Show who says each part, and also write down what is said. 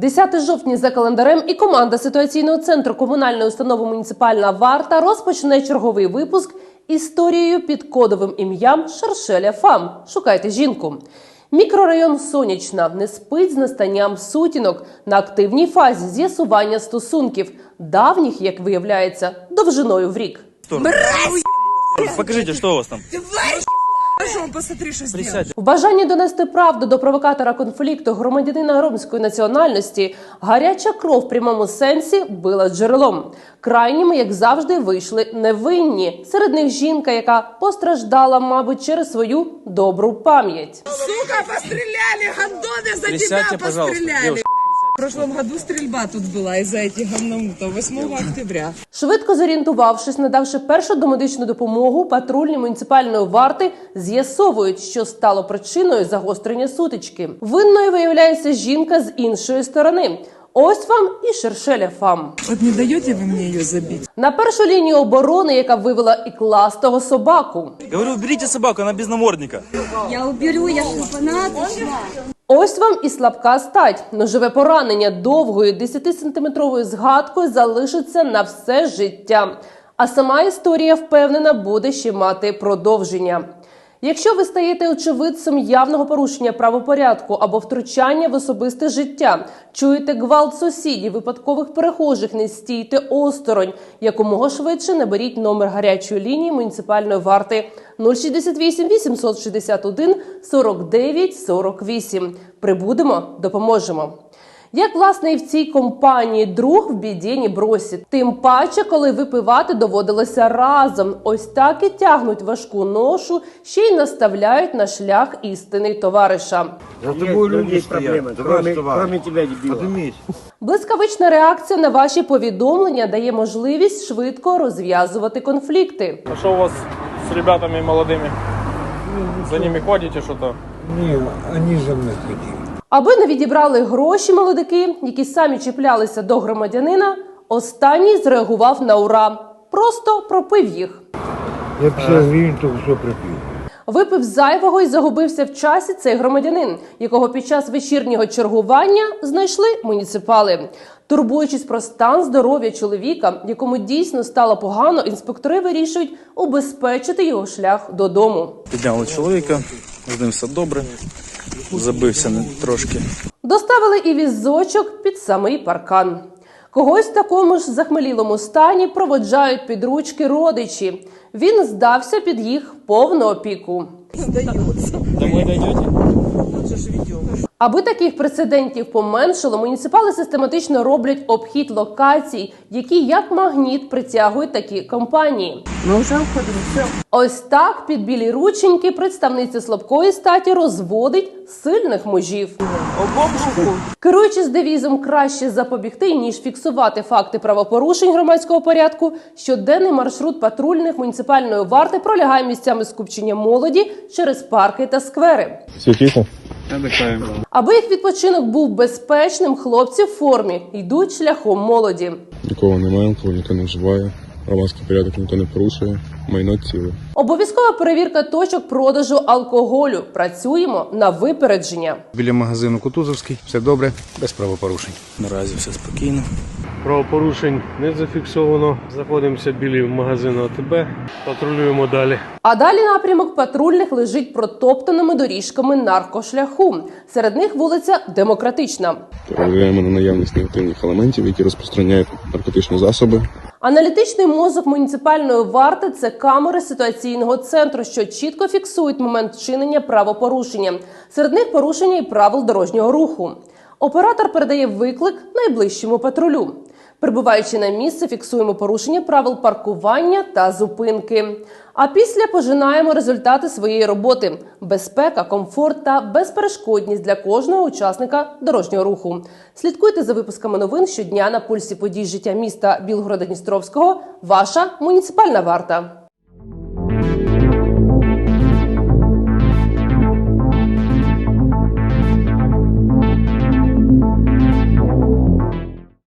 Speaker 1: 10 жовтня за календарем і команда ситуаційного центру комунальної установи муніципальна варта розпочне черговий випуск історією під кодовим ім'ям Шаршеля Фам. Шукайте жінку. Мікрорайон Сонячна не спить з настанням сутінок на активній фазі з'ясування стосунків, давніх, як виявляється, довжиною в рік.
Speaker 2: Покажите, что у вас там?
Speaker 3: Пошел, посмотри.
Speaker 1: В бажанні донести правду до провокатора конфлікту громадянина ромської національності гаряча кров в прямому сенсі била джерелом. Крайніми, як завжди, вийшли невинні. Серед них жінка, яка постраждала, мабуть, через свою добру пам'ять.
Speaker 3: Сука, постреляли, гандоны за
Speaker 2: Присядьте,
Speaker 3: тебя прошлом году стрельба тут была из-за этих говномутов, 8 октября.
Speaker 1: Швидко зорієнтувавшись, надавши першу домедичну допомогу, патрульні муніципальної варти з'ясовують, що стало причиною загострення сутички. Винною виявляється жінка з іншої сторони. Ось вам і шершеля фам.
Speaker 3: Вот не даете вы мне ее забить?
Speaker 1: На першу лінію оборони, яка вивела і кластого собаку.
Speaker 2: Говорю, уберите собаку, она без намордника.
Speaker 4: Я уберу, я фанатична.
Speaker 1: Ось вам і слабка стать. Ножове поранення довгою 10-сантиметровою згадкою залишиться на все життя. А сама історія впевнена буде ще мати продовження. Якщо ви стаєте очевидцем явного порушення правопорядку або втручання в особисте життя, чуєте гвалт сусідів, випадкових перехожих, не стійте осторонь. Якомога швидше наберіть номер гарячої лінії муніципальної варти 068 861 49 48. Прибудемо, допоможемо. Як власне і в цій компанії друг в біді не бросить. Тим паче, коли випивати доводилося разом. Ось так і тягнуть важку ношу, ще й наставляють на шлях істини товариша.
Speaker 5: За тобой люди
Speaker 6: кроме, кроме дебила.
Speaker 1: Блискавична реакція на ваші повідомлення дає можливість швидко розв'язувати конфлікти.
Speaker 7: А что у вас с ребятами молодыми? За ними ходите что-то?
Speaker 5: Не, они за мной ходили.
Speaker 1: Аби не відібрали гроші молодики, які самі чіплялися до громадянина, останній зреагував на ура. Просто пропив їх.
Speaker 5: Я 50 гривен только что пропил.
Speaker 1: Випив зайвого і загубився в часі цей громадянин, якого під час вечірнього чергування знайшли муніципали. Турбуючись про стан здоров'я чоловіка, якому дійсно стало погано, інспектори вирішують убезпечити його шлях додому.
Speaker 2: Підняли чоловіка, з ним все добре. Забився не- трошки.
Speaker 1: Доставили і візочок під самий паркан. Когось в такому ж захмелілому стані проводжають під ручки родичі. Він здався під їх повну опіку.
Speaker 2: Домой дойдете?
Speaker 1: Аби таких прецедентів поменшало, муніципали систематично роблять обхід локацій, які як магніт притягують такі компанії.
Speaker 3: Мы уже уходим, все.
Speaker 1: Ось так під білі рученьки представниця слабкої статі розводить сильних мужів. Керуючись девізом краще запобігти ніж фіксувати факти правопорушень громадського порядку, щоденний маршрут патрульних муніципальної варти пролягає місцями скупчення молоді через парки та сквери. Аби їх відпочинок був безпечним, хлопці в формі йдуть шляхом молоді.
Speaker 8: Нікого немає, нікого не вживає, громадський порядок ніхто не порушує, майно ціле.
Speaker 1: Обов'язкова перевірка точок продажу алкоголю. Працюємо на випередження.
Speaker 9: Біля магазину Кутузовський, все добре, без правопорушень.
Speaker 2: Наразі все спокійно.
Speaker 7: Правопорушень не зафіксовано. Знаходимося біля магазину АТБ. Патрулюємо далі.
Speaker 1: А далі напрямок патрульних лежить протоптаними доріжками наркошляху. Серед них вулиця Демократична.
Speaker 8: Перевіряємо на наявність негативних елементів, які розпространяють наркотичні засоби.
Speaker 1: Аналітичний мозок муніципальної варти це камери ситуаційного центру, що чітко фіксують момент вчинення правопорушення. Серед них порушення і правил дорожнього руху. Оператор передає виклик найближчому патрулю. Прибуваючи на місце, фіксуємо порушення правил паркування та зупинки. А після пожинаємо результати своєї роботи: безпека, комфорт та безперешкодність для кожного учасника дорожнього руху. Слідкуйте за випусками новин щодня на пульсі подій життя міста Білгорода Дністровського. Ваша муніципальна варта.